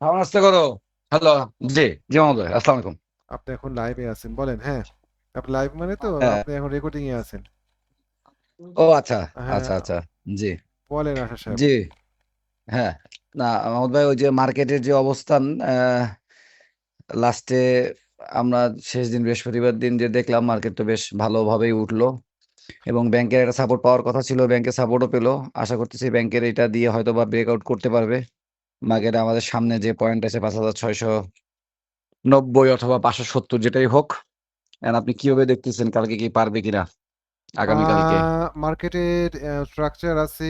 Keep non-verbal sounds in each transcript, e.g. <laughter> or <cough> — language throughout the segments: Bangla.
খাওয়া নাস্তা করো হ্যালো জি জি মহোদয় আসসালামু আলাইকুম। আপনি এখন লাইভে আছেন বলেন হ্যাঁ। আপনি লাইভ মানে তো হ্যাঁ। আপনি এখন রেকর্ডিং এ আছেন। ও আচ্ছা হ্যাঁ। আচ্ছা আচ্ছা জি। বলেন আশা সাহেব। জি হ্যাঁ না ভাই ওই যে মার্কেটের যে অবস্থান লাস্টে আমরা শেষ দিন বৃহস্পতিবার দিন যে দেখলাম মার্কেট তো বেশ ভালোভাবেই উঠল। এবং ব্যাংকের একটা সাপোর্ট পাওয়ার কথা ছিল ব্যাংকের সাপোর্টও পেল। আশা করতেছি ব্যাংকের এটা দিয়ে হয়তো বা ব্রেকআউট করতে পারবে। মার্কেটে আমাদের সামনে যে পয়েন্ট আছে পাঁচ হাজার ছয়শো নব্বই অথবা পাঁচশো সত্তর যেটাই হোক আপনি কীভাবে দেখতেছেন কালকে কি পারবে কিনা আগামীকালকে? মার্কেটের স্ট্রাকচার আছে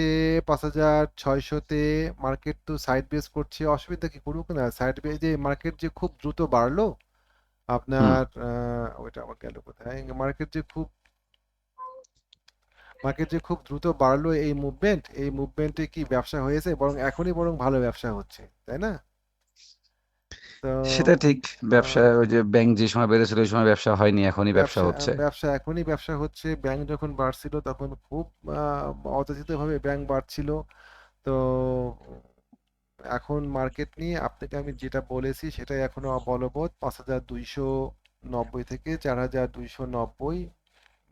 পাঁচ হাজার ছয়শোতে মার্কেট তো সাইড বেস করছে অসুবিধা কি করুক না সাইড বেস যে মার্কেট যে খুব দ্রুত বাড়লো আপনার ওইটা আমার গেল কোথায়? মার্কেট যে খুব মার্কেট যে খুব দ্রুত বাড়লো এই মুভমেন্ট এই মুভমেন্টে কি ব্যবসা হয়েছে? বরং এখনই বরং ভালো ব্যবসা হচ্ছে তাই না? তো সেটা ঠিক ব্যবসা ওই যে ব্যাংক যে সময় বেড়েছিল ওই সময় ব্যবসা হয়নি এখনই ব্যবসা হচ্ছে। ব্যবসা এখনই ব্যবসা হচ্ছে। ব্যাংক যখন বাড়ছিল তখন খুব আহ, অযাচিতভাবে ব্যাংক বাড়ছিল। তো এখন মার্কেট নিয়ে আপনাকে আমি যেটা বলেছি সেটাই এখনও বলবৎ পাঁচ হাজার দুইশো নব্বই থেকে চার হাজার দুইশো নব্বই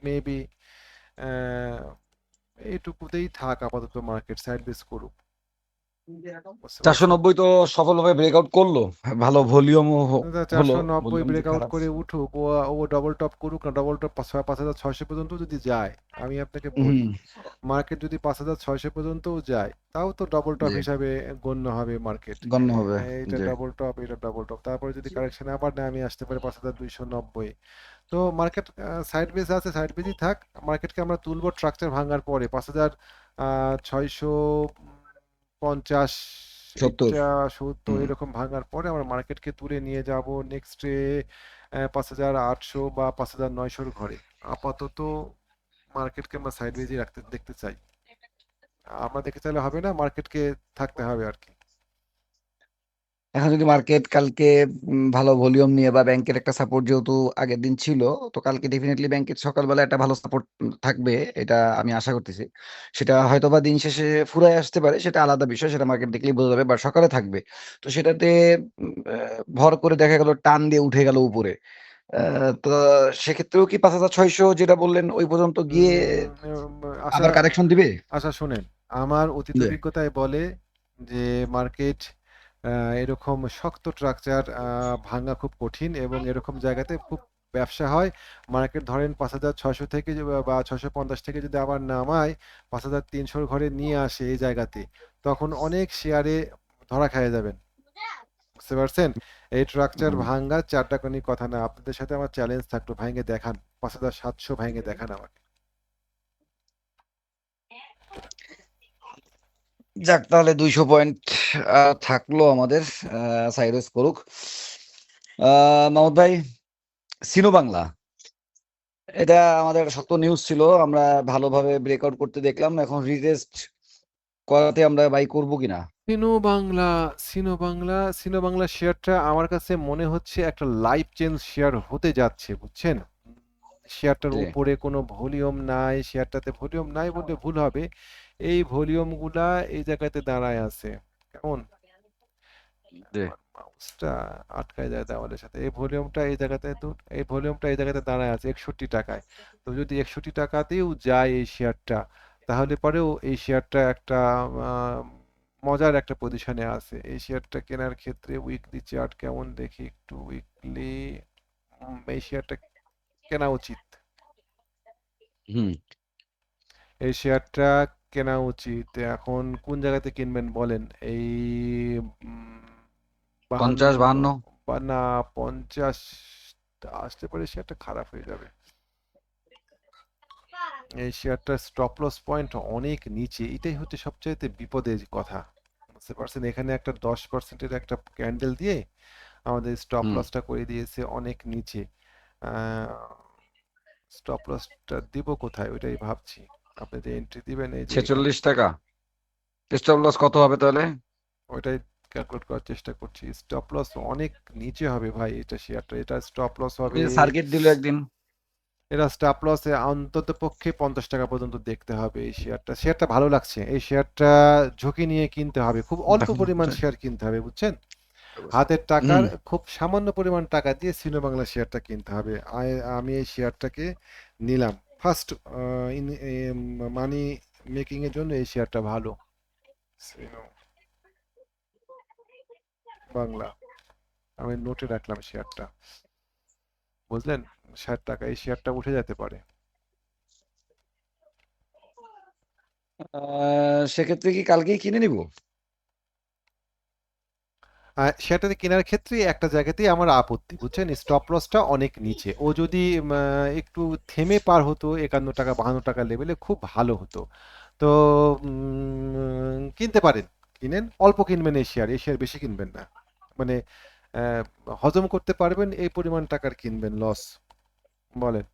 মেবি এইটুকুতেই থাক আপাতত মার্কেট সাইড বেস করুক। চারশো নব্বই তো সফলভাবে ব্রেকআউট করল। ভালো ভলিউমও হলো চারশো নব্বই ভলিউম ব্রেকআউট করে উঠুক ও ও ডবল টপ করুক না ডবল টপ পাঁচ পাঁচ হাজার ছয়শো পর্যন্ত যদি যায় আমি আপনাকে বলি মার্কেট যদি পাঁচ হাজার ছয়শো পর্যন্তও যায় তাও তো ডবল টপ হিসাবে গণ্য হবে মার্কেট গণ্য হবে এইটা জি। ডবল টপ এটা ডবল টপ তারপরে যদি কারেকশন আবার নামে আসতে পারি পাঁচ হাজার দুইশো নব্বই। তো মার্কেট সাইড বেস আছে সাইড বেসই থাক মার্কেটকে আমরা তুলবো স্ট্রাকচার ভাঙার পরে পাঁচ হাজার ছয়শো পঞ্চাশ সত্তর। এরকম ভাঙার পরে আমরা মার্কেটকে তুলে নিয়ে যাব নেক্সট ডে পাঁচ হাজার আটশো বা পাঁচ হাজার নয়শোর ঘরে। আপাতত মার্কেটকে আমরা সাইড রাখতে দেখতে চাই। আমরা দেখে চাইলে হবে না মার্কেটকে থাকতে হবে আর কি। এখন যদি মার্কেট কালকে ভালো ভলিউম নিয়ে বা ব্যাংকের একটা সাপোর্ট যেহেতু আগের দিন ছিল তো কালকে ডেফিনেটলি ব্যাংকের সকালবেলা একটা ভালো সাপোর্ট থাকবে এটা আমি আশা করতেছি। সেটা হয়তো বা দিন শেষে ফুরায় আসতে পারে সেটা আলাদা বিষয় সেটা মার্কেট দেখলেই বোঝা যাবে বা সকালে থাকবে। তো সেটাতে ভর করে দেখা গেল টান দিয়ে উঠে গেল উপরে। তো সেক্ষেত্রেও কি পাঁচ হাজার ছয়শো যেটা বললেন ওই পর্যন্ত গিয়ে আবার কারেকশন দিবে? আচ্ছা শোনেন আমার অতীত অভিজ্ঞতায় বলে যে মার্কেট এরকম শক্ত স্ট্রাকচার ভাঙা খুব কঠিন এবং এরকম জায়গাতে খুব ব্যবসা হয়। মার্কেট ধরেন পাঁচ হাজার ছশো থেকে বা ছশো পঞ্চাশ থেকে যদি আবার নামায় পাঁচ হাজার তিনশোর ঘরে নিয়ে আসে এই জায়গাতে তখন অনেক শেয়ারে ধরা খেয়ে যাবেন। বুঝতে পারছেন? এই স্ট্রাকচার। ভাঙ্গার চারটা কোনো কথা না আপনাদের সাথে আমার চ্যালেঞ্জ থাকল ভাঙে দেখান। পাঁচ হাজার সাতশো ভাঙে দেখান আমাকে। যাক তাহলে দুইশো পয়েন্ট থাকল আমাদের সাইরস করুক। মাহমুদ ভাই সিনো বাংলা। এটা আমাদের শক্ত নিউজ ছিল আমরা ভালোভাবে ব্রেকআউট করতে দেখলাম এখন রিটেস্ট করাতে আমরা বাই করব কিনা? সিনো বাংলা সিনো বাংলা সিনো বাংলা শেয়ারটা আমার কাছে মনে হচ্ছে একটা লাইফ চেঞ্জ শেয়ার হতে যাচ্ছে বুঝছেন? শেয়ারটার উপরে কোনো ভলিউম নাই শেয়ারটাতে ভলিউম নাই বললে ভুল হবে। এই ভলিউমগুলা এই জায়গাতে দাঁড়ায় আছে। কেমন? মাউসটা আটকায় যায় দেওয়ালের সাথে। এই ভলিউমটা এই জায়গাতে তো এই ভলিউমটা এই জায়গাতে দাঁড়ায় আছে একষট্টি টাকায়। তো যদি একষট্টি টাকাতেও যায় এই শেয়ারটা তাহলে পরেও এই শেয়ারটা একটা মজার একটা পজিশনে আছে। এই শেয়ারটা কেনার ক্ষেত্রে উইকলি চার্ট কেমন দেখি একটু উইকলি এই শেয়ারটা কেনা উচিত। হুম। এই শেয়ারটা কেনা উচিত। এখন কোন জায়গাতে কিনবেন বলেন? এই পঞ্চাশ বাহান্ন? বা না পঞ্চাশ আসতে পারে শেয়ারটা খারাপ হয়ে যাবে। এই শেয়ারটার স্টপ লস পয়েন্ট অনেক নিচে। এটাই হচ্ছে সবচাইতে বিপদের কথা। বুঝতে পারছেন? এখানে একটা দশ পার্সেন্টের একটা ক্যান্ডেল দিয়ে আমাদের স্টপ লসটা করে দিয়েছে অনেক নিচে। স্টপ লসটা দিব কোথায়? ওইটাই ভাবছি। আপনি যে এন্ট্রি দিবেন এই যে এখানে ছেচল্লিশ টাকা। স্টপ লস কত হবে তাহলে? ওইটাই ক্যালকুলেট করার চেষ্টা করছি। স্টপ লস অনেক নিচে হবে ভাই এটা শেয়ারটা এটা স্টপ লস হবে সার্কিট দিল একদিন। এটা স্টপ লসে অন্তত পক্ষে পঞ্চাশ টাকা পর্যন্ত দেখতে হবে এই শেয়ারটা শেয়ারটা ভালো লাগছে। এই শেয়ারটা ঝুঁকি নিয়ে কিনতে হবে। খুব অল্প পরিমাণ শেয়ার কিনতে হবে বুঝছেন? হাতের টাকার খুব সামান্য পরিমাণ টাকা দিয়ে সিনো বাংলা শেয়ারটা কিনতে হবে। আমি এই শেয়ারটাকে নিলাম। ফার্স্ট ইন মানি মেকিং এর জন্য এই শেয়ারটা ভালো। বাংলা। আমি নোটে রাখলাম শেয়ারটা বুঝলেন? ষাট টাকা, এই শেয়ারটা উঠে যেতে পারে। সেক্ষেত্রে কি কালকেই কিনে নিব? শেয়ারটাতে কেনার ক্ষেত্রে একটা জায়গাতেই আমার আপত্তি, বুঝছেন? স্টপ লসটা অনেক নিচে। ও যদি একটু থেমে পার হতো, একান্ন টাকা, বাহান্ন টাকা লেভেলে খুব ভালো হতো। তো কিনতে পারেন। কিনেন, অল্প কিনবেন এই শেয়ার এই শেয়ার বেশি কিনবেন না। মানে হজম করতে পারবেন, এই পরিমাণ টাকার কিনবেন লস বলেন।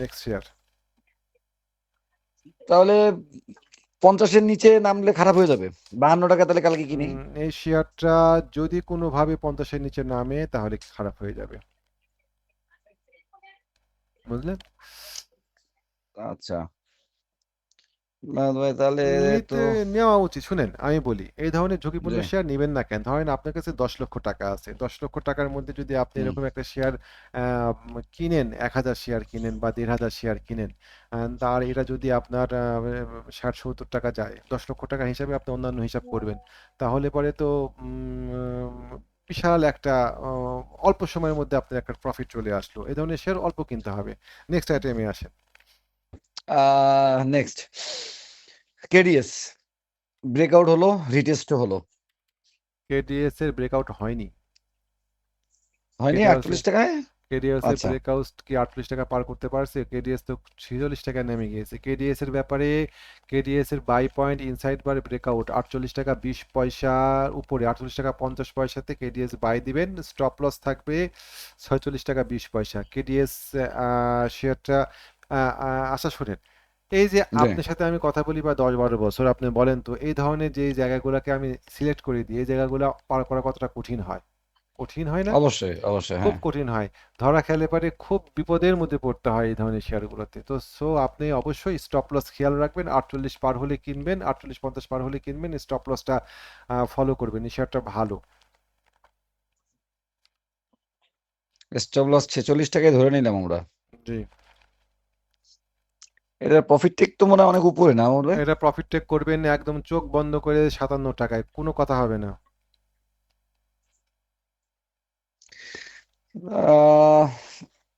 নেক্সট শেয়ার তাহলে পঞ্চাশের নিচে নামলে খারাপ হয়ে যাবে। বাহান্ন টাকা তাহলে কালকে কিনি। এই শেয়ারটা যদি কোনোভাবে পঞ্চাশের নিচে নামে তাহলে খারাপ হয়ে যাবে। বুঝলেন? আচ্ছা। না ভাই তাহলে তো নিতে নেওয়া উচিত। শুনেন আমি বলি এই ধরনের ঝুঁকিপূর্ণ শেয়ার নেবেন না কেন? ধরেন আপনার কাছে দশ লক্ষ টাকা আছে। দশ লক্ষ টাকার মধ্যে যদি আপনি হুম। এরকম একটা শেয়ার কিনেন এক হাজার শেয়ার কিনেন বা দেড় হাজার শেয়ার কিনেন আহ, তার এটা যদি আপনার ষাট সত্তর টাকা যায় দশ লক্ষ টাকা হিসাবে আপনি অন্যান্য হিসাব করবেন। তাহলে পরে তো উম, বিশাল একটা আহ, অল্প সময়ের মধ্যে আপনার একটা প্রফিট চলে আসলো। এই ধরনের শেয়ার অল্প কিনতে হবে। নেক্সট আইটেমে আসেন। আহ নেক্সট কেডিএস ব্রেকআউট হলো রিটেস্ট হলো। কেডিএস এর ব্রেকআউট হয়নি। হয়নি এটা হচ্ছে আটচল্লিশ টাকায়? কেডিএস এর আচ্ছা। ব্রেকআউট কি আটত্রিশ টাকা পার করতে পারছে? কেডিএস তো ছিচল্লিশ টাকা নেমে গিয়েছে। কেডিএস এর ব্যাপারে কেডিএস এর buy point inside bar breakout আটচল্লিশ টাকা বিশ পয়সার উপরে আটচল্লিশ টাকা পঞ্চাশ পয়সাতে কেডিএস বাই দিবেন। স্টপ লস থাকবে ছয়চল্লিশ টাকা বিশ পয়সা। কেডিএস শেয়ারটা আশা শুনেন। এই যে জি। আপনার সাথে আমি কথা বলি বা দশ বারো বছর আপনি বলেন তো এই ধরনের যে জায়গাগুলোকে আমি সিলেক্ট করে দিই এই জায়গাগুলো পার করা কতটা কঠিন হয়? কঠিন হয় না? অবশ্যই অবশ্যই খুব হ্যাঁ। কঠিন হয়। ধরা খেলে পারে খুব বিপদের মধ্যে পড়তে হয় এই ধরনের শেয়ারগুলোতে। তো সো আপনি অবশ্যই স্টপ লস খেয়াল রাখবেন আটচল্লিশ পার হলে কিনবেন আটচল্লিশ পঞ্চাশ পার হলে কিনবেন স্টপ লসটা ফলো করবেন এই শেয়ারটা ভালো। স্টপ লস ছেচল্লিশ টাকায় ধরে নিলাম আমরা। জি। এটার প্রফিট টেক তো মনে হয় অনেক উপরে না আমার এটা প্রফিট টেক করবেন একদম চোখ বন্ধ করে সাতান্ন টাকায় কোনো কথা হবে না।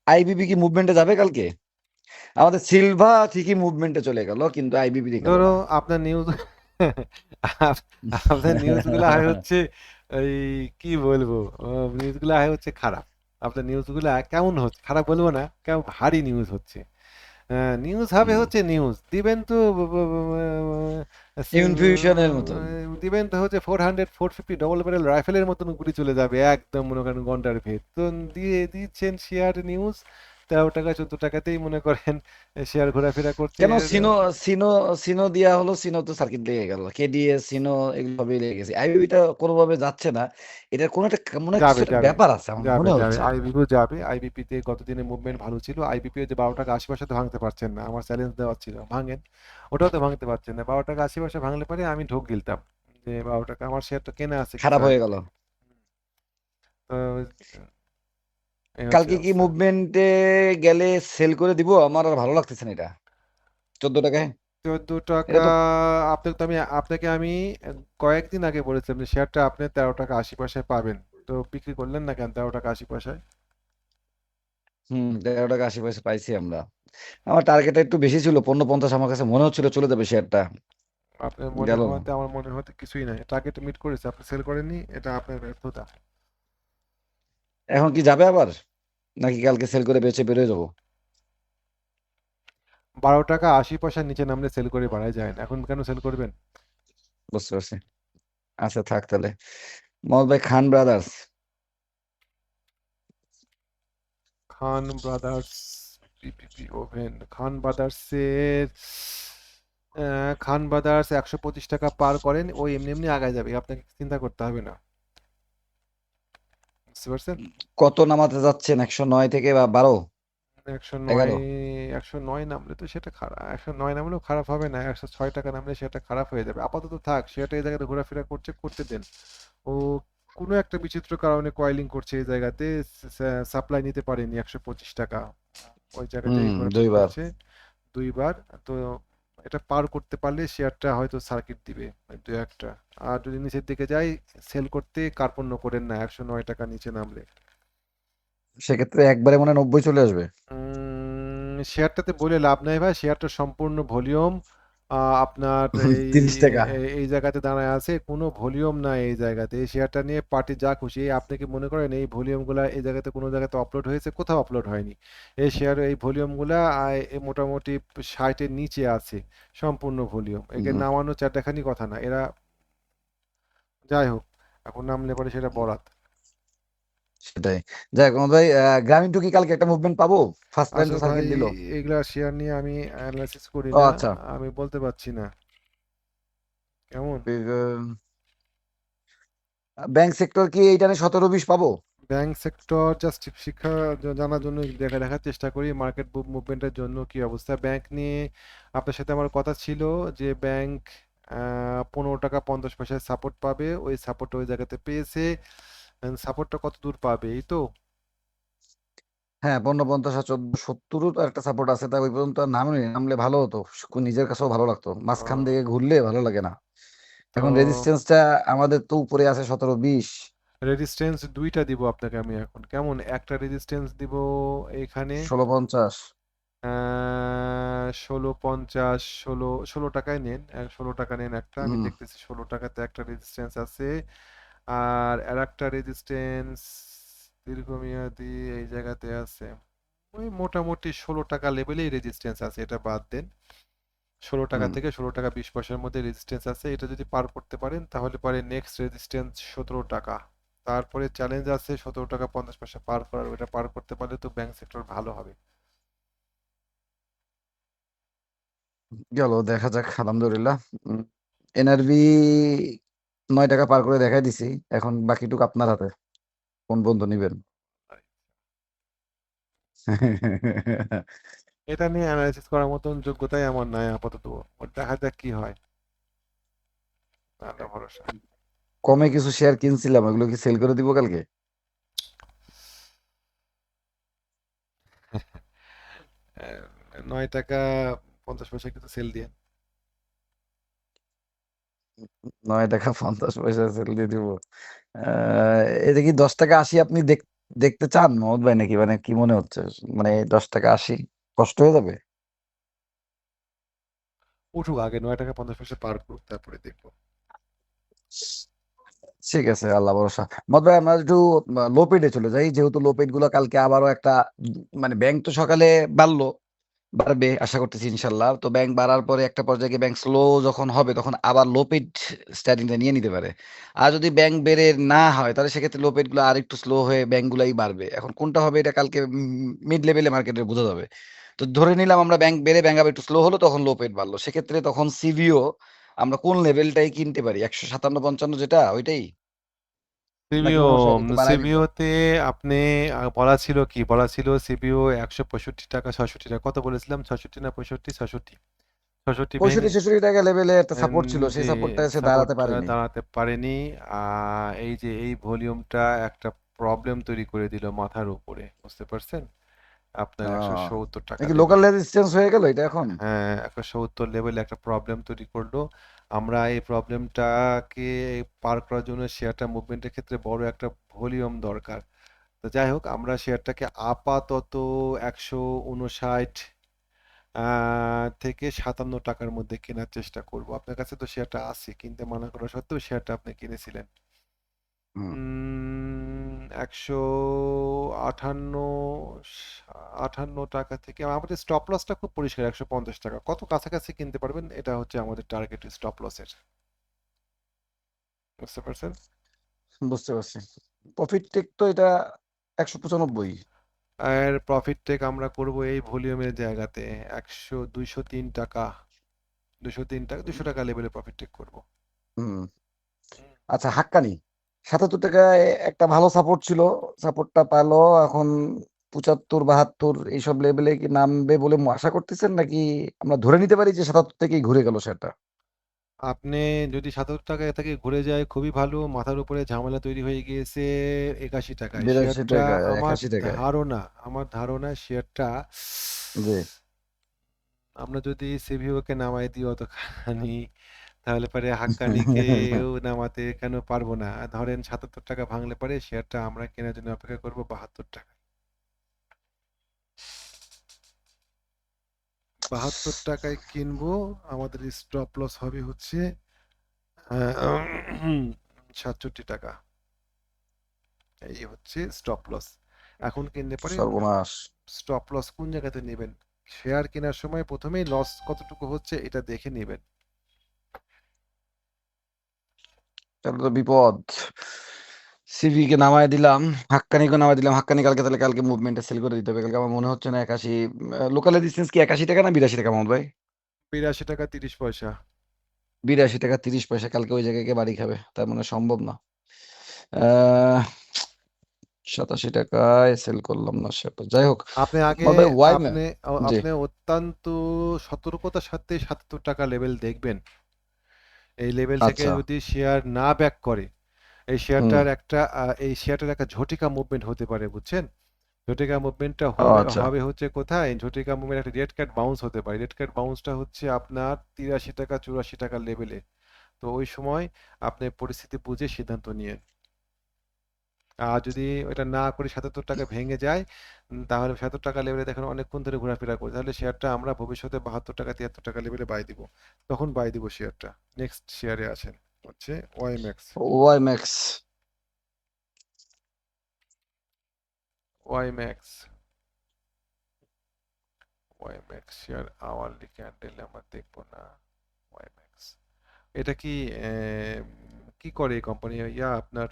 আইবিবি কি মুভমেন্টে যাবে কালকে? আমাদের সিলভা ঠিকই মুভমেন্টে চলে গেল কিন্তু আইবিবি ধরো আপনার নিউজ আপনার নিউজগুলো হয় হচ্ছে এই কি বলব? নিউজগুলো হয় হচ্ছে খারাপ। আপনার নিউজগুলো কেমন হচ্ছে? খারাপ বলব না কেমন ভারী নিউজ হচ্ছে। নিউজ হবে হচ্ছে নিউজ দিবেন তো ইনফিউশনের মতো দিবেন তো হচ্ছে four hundred four fifty double barrel রাইফেলের মতন গুলি চলে যাবে একদম মনে করেন ঘণ্টার ভেদ তো দিয়ে দিচ্ছেন শেয়ার নিউজ তেরো টাকা চোদ্দ টাকাতেই মনে করেন শেয়ার ঘোরাফেরা করছে কেন সিনো সিনো সিনো দিয়া হলো সিনো তো সার্কিট লেগে গেল। কেডিএস সিনো এগুলো সবই লেগে গেছে। আইবিবিটা কোনোভাবে যাচ্ছে না। এটার কোনো একটা মনে ব্যাপার আছে আমার যাবে মনে হচ্ছে। আইবিপিও যাবে। আইবিপি তে গতদিনে মুভমেন্ট ভালো ছিল। আইবিপি যে বারো টাকা আশি পয়সা তো ভাঙতে পারছেন না। আমার চ্যালেঞ্জ দেওয়া ছিল। ভাঙেন। ওটাও তো ভাঙতে পারছেন না। বারো টাকা আশি পয়সা ভাঙলে পরে আমি ঢোক গিলতাম যে বারো টাকা আমার শেয়ারটা কেনা আছে খারাপ হয়ে গেল। তো কালকে কি মুভমেন্টে গেলে সেল করে দিব? আমার আর ভালো লাগতেছে না এটা। চোদ্দ টাকায়? চোদ্দ টাকা আপনাকে তো আমি আপনাকে আমি কয়েকদিন আগে বলেছিলাম যে শেয়ারটা আপনি তেরো টাকা আশি পয়সায় পাবেন। তো বিক্রি করলেন না কেন তেরো টাকা আশি পয়সায়? হুম তেরো টাকা আশি পয়সা পাইছি আমরা। আমার টার্গেট একটু বেশি ছিল পনেরো পঞ্চাশ আমার কাছে মনে হচ্ছিল চলে যাবে শেয়ারটা আপনার মনে হতে আমার মনে হতে কিছুই নাই। টার্গেট মিট করেছে আপনি সেল করেননি এটা আপনার ব্যর্থতা। এখন কি যাবে আবার? নাকি কালকে সেল করে বেচে বেরোয় যাব? বারো টাকা আশি পয়সার নিচে নামলে সেল করে বাড়ায় যায় না। এখন কেন সেল করবেন? বুঝতে পারছি। আচ্ছা থাক তাহলে। মহল ভাই Khan brothers Khan brothers PPP woven Khan ব্রাদার্সের Khan brothers একশো পঁচিশ টাকা পার করেন ওই এমনি এমনি আগায় যাবে। আপনাকে চিন্তা করতে হবে না। বুঝতে পারছেন? কত নামাতে যাচ্ছেন? একশো নয় থেকে বা বারো? একশো নয় একশো নয় নামলে তো সেটা খারাপ একশো নয় নামলেও খারাপ হবে না একশো ছয় টাকা নামলে সেটা খারাপ হয়ে যাবে। আপাতত থাক সেটা এই জায়গাতে ঘোরাফেরা করছে করতে দেন। ও কোনো একটা বিচিত্র কারণে কয়েলিং করছে এই জায়গাতে সাপ্লাই নিতে পারেনি একশো পঁচিশ টাকা। ওই জায়গাতে দুইবার। দুইবার। তো এটা পার করতে পারলে শেয়ারটা হয়তো সার্কিট দিবে দু একটা। আর যদি নিচের দিকে যাই সেল করতে কার্পণ্য করেন না একশো নয় টাকা নিচে নামলে। সেক্ষেত্রে একবারে মনে হয় নব্বই চলে আসবে। শেয়ারটাতে বলে লাভ নাই ভাই শেয়ারটা সম্পূর্ণ ভলিউম। আপনার এই টাকা। জায়গাতে দাঁড়ায় আছে কোনো ভলিউম নাই এই জায়গাতে। এই শেয়ারটা নিয়ে পার্টি যা খুশি আপনি কি মনে করেন এই ভলিউমগুলা এই জায়গাতে কোনো জায়গাতে আপলোড হয়েছে? কোথাও আপলোড হয়নি। এই শেয়ার এই ভলিউমগুলা মোটামুটি ষাটের নিচে আছে সম্পূর্ণ ভলিউম। একে নামানো চারটাখানি কথা না এরা যাই হোক এখন নামলে পরে সেটা বরাত। সেটাই। যাই হোক ভাই গ্রামীণ টুকি কালকে একটা মুভমেন্ট পাবো? ফার্স্ট টাইম তো সার্কিট দিল। এগুলা শেয়ার নিয়ে আমি অ্যানালাইসিস করি না আচ্ছা। আমি বলতে পারছি না। কেমন? ব্যাংক সেক্টর কি এইটা নিয়ে সতেরো বিশ পাবো? ব্যাংক সেক্টর জাস্ট শিক্ষা জানার জন্য দেখা দেখার চেষ্টা করি মার্কেট মুভমেন্টের জন্য কি অবস্থা। ব্যাংক নিয়ে আপনার সাথে আমার কথা ছিল যে ব্যাংক পনেরো টাকা পঞ্চাশ পয়সায় সাপোর্ট পাবে ওই সাপোর্ট ওই জায়গাতে পেয়েছে। সাপোর্টটা কত দূর পাবে এই তো? হ্যাঁ পনেরো পঞ্চাশ চোদ্দ সত্তরও তো একটা সাপোর্ট আছে তা ওই পর্যন্ত আর নামলে নামলে ভালো হতো। নিজের কাছেও ভালো লাগতো। মাঝখান থেকে ঘুরলে ভালো লাগে না। এখন রেজিস্ট্যান্সটা আমাদের তো উপরে আছে সতেরো বিশ। রেজিস্ট্যান্স দুইটা দিব আপনাকে আমি এখন। কেমন? একটা রেজিস্ট্যান্স দিব এখানে। ষোলো পঞ্চাশ। ষোলো পঞ্চাশ ষোলো ষোলো টাকায় নেন। ষোলো টাকা নেন একটা। আমি দেখতেছি ষোলো টাকাতে একটা রেজিস্ট্যান্স আছে। আর আর একটা রেজিস্ট্যান্স দীর্ঘমেয়াদী এই জায়গাতে আছে। ওই মোটামুটি ষোলো টাকা লেভেলেই রেজিস্ট্যান্স আছে এটা বাদ দেন। ষোলো টাকা থেকে ষোলো টাকা বিশ পয়সার মধ্যে রেজিস্ট্যান্স আছে। এটা যদি পার করতে পারেন তাহলে পরে নেক্সট রেজিস্ট্যান্স সতেরো টাকা। তারপরে চ্যালেঞ্জ আছে সতেরো টাকা পঞ্চাশ পয়সা পার করার ওটা পার করতে পারলে তো ব্যাংক সেক্টর ভালো হবে। গেল দেখা যাক আলহামদুলিল্লাহ। এনআরবি নয় টাকা পার করে দেখাই দিছি এখন বাকিটুকু আপনার হাতে। কোন বন্ধু নিবেন? <laughs> এটা নিয়ে অ্যানালাইসিস করার মতন যোগ্যতাই আমার নাই আপাতত দেখা যাক কি হয়। আল্লাহ ভরসা। কমে কিছু শেয়ার কিনছিলাম ওগুলো কি সেল করে দিব কালকে? <laughs> নয় টাকা পঞ্চাশ পয়সা কিন্তু সেল দিয়ে। নয় টাকা পঞ্চাশ পয়সা সেল দিয়ে দিব। এটা কি দশ টাকা আশি আপনি দেখতে চান মোহাম্মদ ভাই নাকি? মানে কি মনে হচ্ছে? মানে দশ টাকা আশি কষ্ট হয়ে যাবে? উঠুক আগে নয় টাকা পঞ্চাশ পয়সা পার করুক তারপরে দেখব। ঠিক আছে আল্লাহ ভরসা। মত ভাই আমরা একটু লো পেডে চলে যাই। যেহেতু লো পেডগুলো কালকে আবারও একটা মানে ব্যাংক তো সকালে বাড়লো। বাড়বে, আশা করতেছি ইনশাল্লাহ। তো ব্যাংক বাড়ার পরে একটা পর্যায়ে গিয়ে ব্যাংক স্লো যখন হবে, তখন আবার লোপেড পেড নিয়ে নিতে পারে। আর যদি ব্যাংক বেড়ে না হয়, তাহলে সেক্ষেত্রে লো পেডগুলো আর একটু স্লো হয়ে ব্যাংক গুলাই বাড়বে। এখন কোনটা হবে, এটা কালকে মিড লেভেলে মার্কেটে বোঝা যাবে। তো ধরে নিলাম আমরা ব্যাংক বেড়ে ব্যাংক আবার একটু স্লো হলো, তখন লোপেড বাড়লো। সেক্ষেত্রে তখন সিভিও আমরা কোন লেভেলটাই কিনতে পারি? একশো সাতান্ন পঞ্চান্ন যেটা, ওইটাই? সিবিও সিবিওতে আপনি বলা ছিল কি? বলা ছিল সিবিও একশো পঁয়ষট্টি টাকা ছষট্টি টাকা। কত বলেছিলাম? ছষট্টি না পঁয়ষট্টি? ছষট্টি ছষট্টি পঁয়ষট্টি ছেষট্টি টাকা লেভেলে একটা সাপোর্ট ছিল সেই সাপোর্টটা এসে দাঁড়াতে পারেনি। দাঁড়াতে পারেনি। এই যে এই ভলিউমটা একটা প্রবলেম তৈরি করে দিল মাথার উপরে বুঝতে পারছেন? আপনার একশো সত্তর টাকা লোকাল রেজিস্ট্যান্স হয়ে গেল এটা এখন? হ্যাঁ একশো সত্তর লেভেলে একটা প্রবলেম তৈরি করল। আমরা এই প্রবলেমটাকে পার করার জন্য শেয়ারটা মুভমেন্টের ক্ষেত্রে বড় একটা ভলিউম দরকার। তো যাই হোক, আমরা শেয়ারটাকে আপাতত একশো উনষাট থেকে সাতান্ন টাকার মধ্যে কেনার চেষ্টা করব। আপনার কাছে তো শেয়ারটা আছে, কিনতে মানা করা সত্ত্বেও শেয়ারটা আপনি কিনেছিলেন। একশো আটান্ন আটান্ন টাকা থেকে আমাদের স্টপ লসটা খুব পরিষ্কার একশো পঞ্চাশ টাকা। কত কাছাকাছি কিনতে পারবেন? এটা হচ্ছে আমাদের টার্গেট স্টপ লসের বুঝতে পারছেন? বুঝতে পারছি। প্রফিট টেক তো এটা একশো পঁচানব্বই। আর প্রফিট টেক আমরা করব এই ভলিউমের জায়গাতে একশো দুইশো তিন টাকা। দুশো তিন টাকা দুশো টাকা লেভেলে প্রফিট টেক করব। হুম। আচ্ছা হাক্কানি। সাতাত্তর টাকায় একটা ভালো সাপোর্ট ছিল। সাপোর্টটা পালো এখন পঁচাত্তর বাহাত্তর এইসব লেভেলে কি নামবে বলে আশা করতেছেন নাকি আমরা ধরে নিতে পারি যে সাতাত্তর থেকেই ঘুরে গেল সেটা আপনি যদি সাতাত্তর টাকা থেকে ঘুরে যায় খুবই ভালো মাথার উপরে ঝামেলা তৈরি হয়ে গিয়েছে একাশি টাকায়। বিরাশি টাকায় আমার একাশি টাকায় ধারণা আমার ধারণা শেয়ারটা জি। আমরা যদি সিভিওকে নামাই দিই অতখানি তাহলে পরে হাক্কানিকেও <laughs> নামাতে কেন পারব না? ধরেন সাতাত্তর টাকা ভাঙলে পরে শেয়ারটা আমরা কেনার জন্য অপেক্ষা করব বাহাত্তর টাকা। বাহাত্তর টাকায় কিনবো আমাদের স্টপ লস হবে হচ্ছে সাতষট্টি টাকা। এই হচ্ছে স্টপ লস এখন কিনলে পরে সর্বনাশ। স্টপ লস কোন জায়গাতে নেবেন? শেয়ার কেনার সময় প্রথমেই লস কতটুকু হচ্ছে এটা দেখে নেবেন। তাহলে তো বিপদ। সিভি কে নামায় দিলাম হাক্কানিকে নামায় দিলাম হাক্কানি কালকে তাহলে কালকে মুভমেন্টে সেল করে দিতে হবে। কালকে আমার মনে হচ্ছে না একাশি লোকাল ডিস্টেন্স কি একাশি টাকা না বিরাশি টাকা মামুদ ভাই? বিরাশি টাকা তিরিশ পয়সা। বিরাশি টাকা তিরিশ পয়সা কালকে ওই জায়গায় গিয়ে বাড়ি খাবে তার মানে সম্ভব না। সাতাশি টাকায় সেল করলাম না সেটা যাই হোক আপনি আগে আপনি আপনি অত্যন্ত সতর্কতার সাথে সাতাত্তর টাকা লেভেল দেখবেন। এই লেভেল থেকে আচ্ছা। যদি শেয়ার না ব্যাক করে এই শেয়ারটার একটা এই শেয়ারটার একটা ঝটিকা মুভমেন্ট হতে পারে বুঝছেন? ঝটিকা মুভমেন্টটা হবে আচ্ছা। হবে হচ্ছে কোথায়? ঝটিকা মুভমেন্ট একটা রেড ক্যাট বাউন্স হতে পারে। রেড ক্যাট বাউন্সটা হচ্ছে আপনার তিরাশি টাকা চুরাশি টাকা লেভেলে তো ওই সময় আপনি পরিস্থিতি বুঝে সিদ্ধান্ত নিয়ে আর যদি ওটা না করে সাতাত্তর টাকা ভেঙে যায় তাহলে সাতাত্তর টাকা লেভেলে দেখেন অনেকক্ষণ ধরে ঘোরাফেরা করে তাহলে শেয়ারটা আমরা ভবিষ্যতে বাহাত্তর টাকা তিয়াত্তর টাকা লেভেলে বাই দিব। তখন বাই দিব শেয়ারটা নেক্সট শেয়ারে আসেন। হচ্ছে WiMAX WiMAX WiMAX WiMAX share hourly candle আমরা দেখব না। ওয়াইম্যাক্স এটা কি কি করে এই কোম্পানি ইয়া আপনার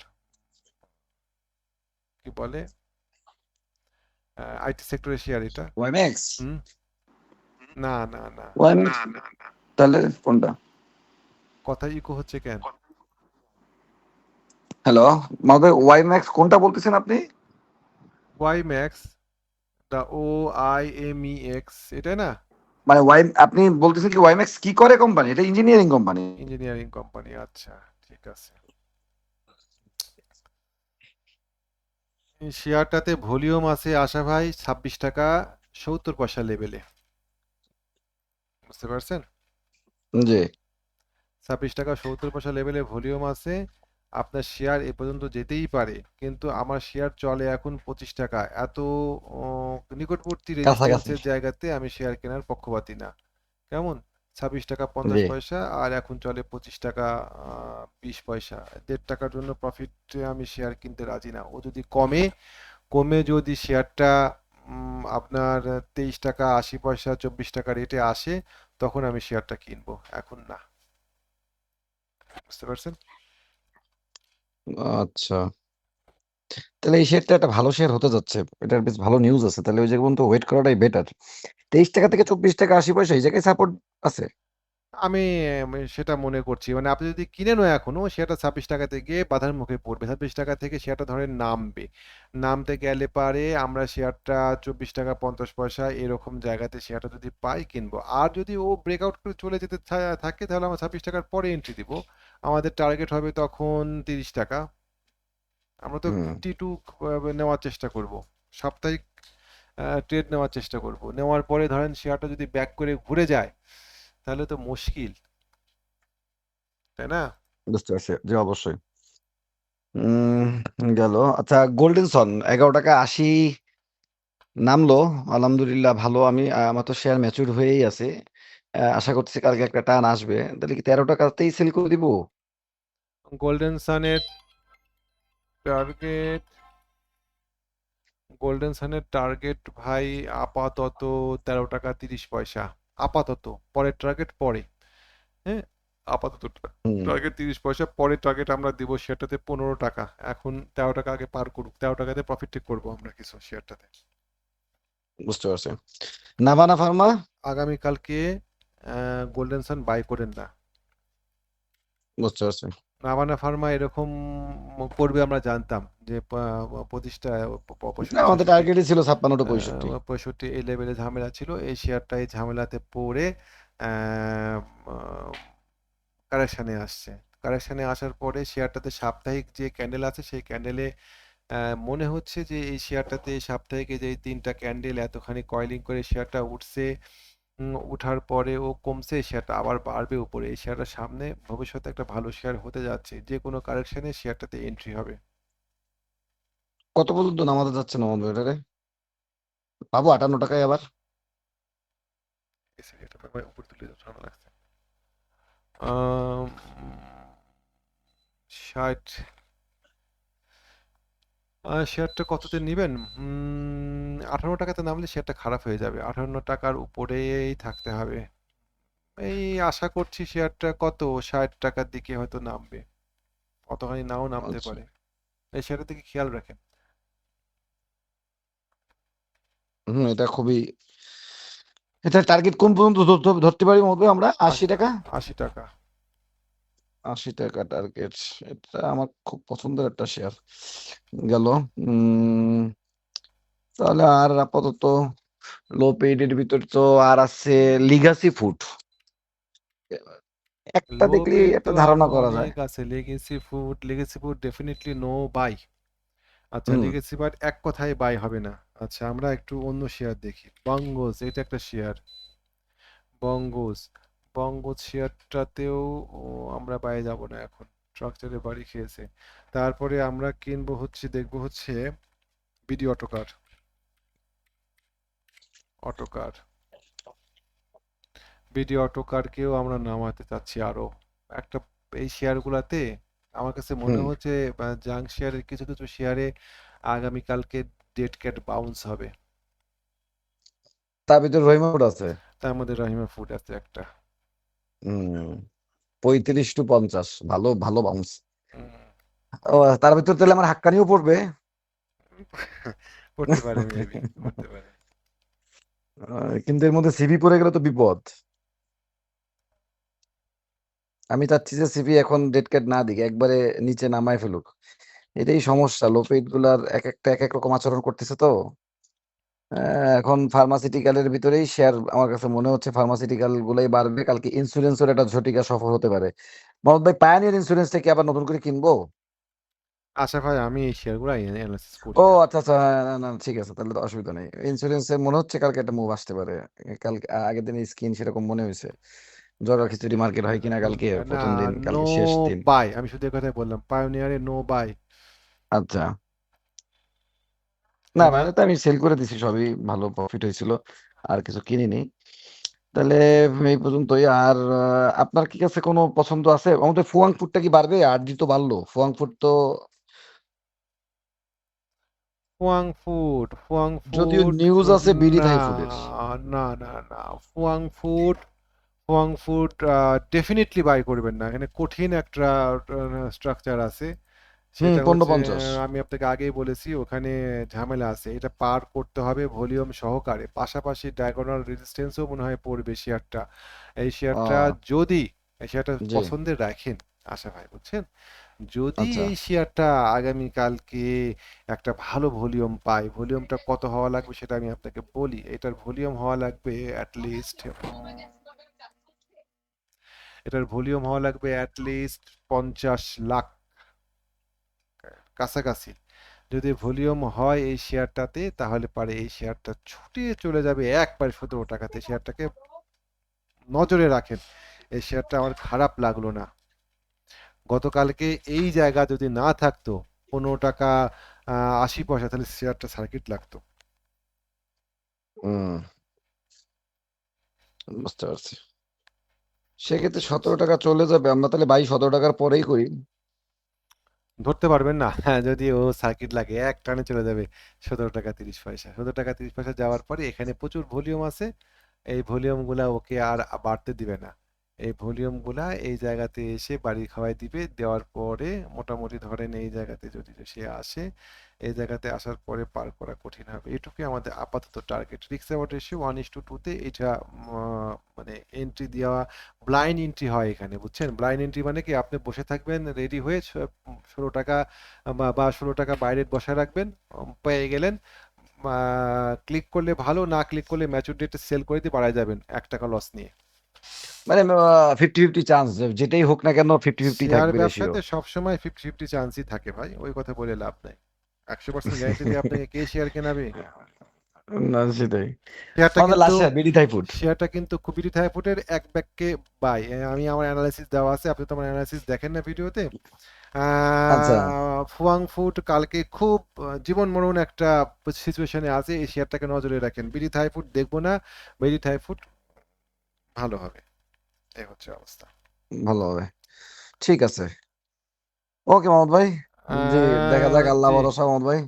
কি বলে? আইটি সেক্টরের শেয়ার এটা। ওয়াই ম্যাক্স হুম। না না না। ওয়াই তাহলে কোনটা? কথা ইকো হচ্ছে কেন? হ্যালো মামুদ ভাই ওয়াই ম্যাক্স কোনটা বলতেছেন আপনি? Oimex the O I M E X এটা না? মানে ওয়াই আপনি বলতেছেন কি ওয়াই ম্যাক্স কি করে কোম্পানি এটা ইঞ্জিনিয়ারিং কোম্পানি ইঞ্জিনিয়ারিং কোম্পানি আচ্ছা ঠিক আছে। শেয়ারটাতে ভলিউম আছে আশা ভাই ছাব্বিশ টাকা সত্তর পয়সা লেভেলে। বুঝতে পারছেন? জি। ছাব্বিশ টাকা সত্তর পয়সা লেভেলে ভলিউম আছে আপনার শেয়ার এ পর্যন্ত যেতেই পারে কিন্তু আমার শেয়ার চলে এখন পঁচিশ টাকা। এত নিকটবর্তী রেজিস্ট্যান্সের জায়গাতে আমি শেয়ার কেনার পক্ষপাতী না। কেমন? ছাব্বিশ টাকা পঞ্চাশ জি পয়সা আর এখন চলে পঁচিশ টাকা বিশ পয়সা। দেড় টাকার জন্য প্রফিট আমি শেয়ার কিনতে রাজি না। ও যদি কমে কমে যদি শেয়ারটা উম, আপনার তেইশ টাকা আশি পয়সা চব্বিশ টাকা রেটে আসে তখন আমি শেয়ারটা কিনবো। এখন না। বুঝতে পারছেন? আচ্ছা। তাহলে এই শেয়ারটা একটা ভালো শেয়ার হতে যাচ্ছে। এটার বেশ ভালো নিউজ আছে। তাহলে ওই জায়গায় পর্যন্ত ওয়েট করাটাই বেটার তেইশ টাকা থেকে চব্বিশ টাকা আশি পয়সা এই জায়গায় সাপোর্ট আছে। আমি আমি সেটা মনে করছি। মানে আপনি যদি কিনেন এখনও শেয়ারটা ছাব্বিশ টাকাতে গিয়ে বাধার মুখে পড়বে। ছাব্বিশ টাকা থেকে শেয়ারটা ধরেন নামবে। নামতে গেলে পারে আমরা শেয়ারটা চব্বিশ টাকা পঞ্চাশ পয়সা এরকম জায়গাতে শেয়ারটা যদি পাই কিনবো। আর যদি ও ব্রেকআউট করে চলে যেতে থা- থাকে তাহলে আমরা ছাব্বিশ টাকার পরে এন্ট্রি দিব। আমাদের টার্গেট হবে তখন তিরিশ টাকা। আমরা তো হুম। ফিফটি টু নেওয়ার চেষ্টা করব। সাপ্তাহিক ট্রেড নেওয়ার চেষ্টা করব। নেওয়ার পরে ধরেন শেয়ারটা যদি ব্যাক করে ঘুরে যায় তাহলে তো মুশকিল তাই না? বুঝতে পারছি জি অবশ্যই। গেল। আচ্ছা গোল্ডেন সন এগারো টাকা আশি নামলো। আলহামদুলিল্লাহ ভালো। আমি আমার তো শেয়ার ম্যাচুর হয়েই আছে। আশা করতেছি কালকে একটা টান আসবে। তাহলে কি তেরো টাকাতেই সেল করে দিব? গোল্ডেন সানের টার্গেট গোল্ডেন সানের টার্গেট ভাই আপাতত তেরো টাকা তিরিশ পয়সা। আপাতত পরের টার্গেট পরে। হ্যাঁ আপাতত টার্গেট তিরিশ পয়সা পরে টার্গেট আমরা দিব শেয়ারটাতে পনেরো টাকা। এখন তেরো টাকা আগে পার করুক তেরো টাকাতে প্রফিট টেক করব আমরা কিছু শেয়ারটাতে। বুঝতে পারছি। নাভানা ফার্মা? আগামীকালকে গোল্ডেন সান বাই করেন না। বুঝতে পারছি। নাভানা ফার্মা এরকম করবে আমরা জানতাম যে প্রতিষ্ঠা আমাদের টার্গেটই ছিল ছাপ্পান্নটা পঁয়ষট্টি। পঁয়ষট্টি এই লেভেলে ঝামেলা ছিল এই শেয়ারটা এই ঝামেলাতে পড়ে কারেকশানে আসছে। কারেকশানে আসার পরে শেয়ারটাতে সাপ্তাহিক যে ক্যান্ডেল আছে সেই ক্যান্ডেলে মনে হচ্ছে যে এই শেয়ারটাতে সাপ্তাহিকে যে তিনটা ক্যান্ডেল এতখানি কয়েলিং করে শেয়ারটা উঠছে উঠার পরে ও কমছে শেয়ারটা আবার বাড়বে উপরে। এই শেয়ারটা সামনে ভবিষ্যতে একটা ভালো শেয়ার হতে যাচ্ছে। যে কোনো কারেকশানে শেয়ারটাতে এন্ট্রি হবে। কত পর্যন্ত নামাতে যাচ্ছে না বন্ধু এটারে? পাবো আটান্ন টাকায় আবার? উপরে তুলে ঠান্ডা লাগছে। ষাট শেয়ারটা কততে নেবেন? আঠারো টাকাতে নামলে শেয়ারটা খারাপ হয়ে যাবে। আঠান্ন টাকার উপরেই থাকতে হবে। এই আশা করছি শেয়ারটা কত? ষাট টাকার দিকে হয়তো নামবে। অতখানি নাও নামতে আচ্ছা। পারে। এই শেয়ারের দিকে খেয়াল রাখেন। হম এটা খুবই এটা টার্গেট কোন পর্যন্ত ধরতে ধরতে পারি মধ্যে আমরা? আশি টাকা? আশি টাকা। আশি টাকা টার্গেট এটা আমার খুব পছন্দের একটা শেয়ার গেল। তাহলে আর আপাতত লো পেইডের ভিতর তো আর আছে লিগাসি ফুড একটা দেখলে একটা ধারণা করা যায়। আছে legacy food legacy food definitely no buy আচ্ছা লেগেসি বাট এক কথায় বাই হবে না। আচ্ছা আমরা একটু অন্য শেয়ার দেখি। বঙ্গোজ এটা একটা শেয়ার বঙ্গোজ বঙ্গোজ শেয়ারটাতেও আমরা বাইরে যাব না এখন। স্ট্রাকচারে বাড়ি খেয়েছে। তারপরে আমরা কিনবো হচ্ছে দেখব হচ্ছে বিডি অটোকার অটোকার বিডি অটোকারকেও আমরা নামাতে চাচ্ছি আরও। একটা এই শেয়ারগুলাতে আমার কাছে মনে হচ্ছে জাং শেয়ারের কিছু কিছু শেয়ারে আগামীকালকে ডেট ক্যাট বাউন্স হবে। তার ভিতর রহিমা ফুড আছে। তার মধ্যে রহিমা ফুড আছে একটা। পঁয়ত্রিশ টু পঞ্চাশ ভালো ভালো বাউন্স ও তার ভিতর তাহলে আমার হাক্কানিও পড়বে। <laughs> পড়তে পারে পড়তে পারে। কিন্তু এর মধ্যে সিভি পড়ে গেলে তো বিপদ। আমি চাচ্ছি যে সিভি এখন ডেট ক্যাট না দিক একবারে নিচে নামায় ফেলুক। এটাই সমস্যা লো পেইডগুলার এক একটা এক এক রকম আচরণ করতেছে তো। এখন ফার্মাসিউটিক্যালের ভিতরেই শেয়ার আমার কাছে মনে হচ্ছে ফার্মাসিউটিক্যাল গুলাই বাড়বে। কালকে ইন্স্যুরেন্সের একটা ঝটিকা সফর হতে পারে। মোহাম্মদ ভাই পায়োনিয়ার ইন্স্যুরেন্সটা কি আবার নতুন করে কিনবো? আশা ভাই আমি এই শেয়ারগুলো অ্যানালাইসিস করি ও আচ্ছা আচ্ছা হ্যাঁ, না না ঠিক আছে তাহলে তো অসুবিধা নেই। ইন্স্যুরেন্সে মনে হচ্ছে কালকে একটা মুভ আসতে পারে। কালকে আগের দিন স্কিন সেরকম মনে হয়েছে। জগা খিচুড়ি মার্কেট হয় কিনা কালকে না প্রথম দিন কালকে শেষ দিন। বাই আমি শুধু কথাই বললাম পায়োনিয়ারে নো বাই আচ্ছা। না মানে তো আমি সেল করে দিছি সবই ভালো প্রফিট হয়েছিল আর কিছু কিনিনি। তাহলে এই পর্যন্তই আর আপনার কি কাছে কোনো পছন্দ আছে? আমাদের ফুয়াং ফুডটা কি বাড়বে? আরজি তো বাড়লো। ফুয়াং ফুড তো ফুয়াং ফুড ফুয়াং যদিও নিউজ আছে বিডি থাই ফুডের না না না Fu-Wang food Fu-Wang food definitely buy করবেন না। এখানে কঠিন একটা স্ট্রাকচার আছে। হুম সেটা পনেরো হচ্ছে পঞ্চাশ। আমি আপনাকে আগেই বলেছি ওখানে ঝামেলা আছে। এটা পার করতে হবে ভলিউম সহকারে। পাশাপাশি ডায়াগোনাল রেজিস্ট্যান্সও মনে হয় পড়বে শেয়ারটা এই শেয়ারটা আহ। যদি এই শেয়ারটা জি। পছন্দের রাখেন আশা ভাই বুঝছেন? যদি আচ্ছা। এই শেয়ারটা আগামীকালকে একটা ভালো ভলিউম পায় ভলিউমটা কত হওয়া লাগবে সেটা আমি আপনাকে বলি। এটার ভলিউম হওয়া লাগবে অ্যাটলিস্ট এটার ভলিউম হওয়া লাগবে অ্যাটলিস্ট পঞ্চাশ লাখ কাছাকাছি। যদি ভলিউম হয় এই শেয়ারটাতে, তাহলে পারে এই শেয়ারটা ছুটে চলে যাবে একবার সতেরো টাকাতে। শেয়ারটাকে নজরে রাখেন, এই শেয়ারটা আমার খারাপ লাগল না। গতকালকে এই জায়গা যদি না থাকতো, পনেরো টাকা আশি পয়সা, তাহলে শেয়ারটা সার্কিট লাগতো। বুঝতে পারছি। সেক্ষেত্রে সতেরো টাকা চলে যাবে, আমরা তাহলে বাইশ, সতেরো টাকার পরেই করি। ধরতে পারবেন না। হ্যাঁ যদি ও সার্কিট লাগে, এক টানে চলে যাবে সতেরো টাকা তিরিশ পয়সা। সতেরো টাকা তিরিশ পয়সা যাওয়ার পরে এখানে প্রচুর ভলিউম আছে। এই ভলিউমগুলা ওকে আর বাড়তে দিবে না। এই ভলিউমগুলা এই জায়গাতে এসে বাড়ি খাওয়াই দিবে। দেওয়ার পরে মোটামুটি ধরেন এই জায়গাতে যদি সে আসে, এই জায়গাতে আসার পরে পার করা কঠিন হবে। এটুকুই আমাদের আপাতত target risk award ratio one is two টুতে এটা মানে এন্ট্রি দেওয়া ব্লাইন্ড এন্ট্রি হয় এখানে, বুঝছেন? ব্লাইন্ড এন্ট্রি মানে কি আপনি বসে থাকবেন রেডি হয়ে ষোলো টাকা, বা বা, ষোলো টাকা বাইরে বসায় রাখবেন পেয়ে গেলেন ক্লিক করলে ভালো, না ক্লিক করলে ম্যাচুর ডেটে সেল করে দিয়ে বাড়ায় যাবেন, এক টাকা লস নিয়ে। মানে ফিফটি ফিফটি চান্স যেটাই হোক না কেন ফিফটি ফিফটি থাকবে ব্যবসাতে সবসময় ফিফটি ফিফটি চান্সই থাকে ভাই ওই কথা বলে লাভ নাই। একশো পার্সেন্ট গ্যারান্টি দিয়ে আপনাকে কে শেয়ার কেনাবে? না সেটাই। শেয়ারটা কিন্তু বিডি থাই ফুড শেয়ারটা কিন্তু কুবিরি থাইফুটের এক ব্যাগকে বাই আমি আমার অ্যানালাইসিস দেওয়া আছে আপনি তো আমার অ্যানালাইসিস দেখেন না ভিডিওতে। আচ্ছা। ফুয়াং ফুড কালকে খুব জীবন মরণ একটা সিচুয়েশনে আছে এই শেয়ারটাকে নজরে রাখেন। বিডি থাইফুড দেখব না বিডি থাইফুড ভালো হবে। এই হচ্ছে অবস্থা। ভালো হবে। ঠিক আছে। ওকে মোহাম্মদ ভাই। জি দেখা যাক আল্লাহ। ভরসা মোহাম্মদ ভাই।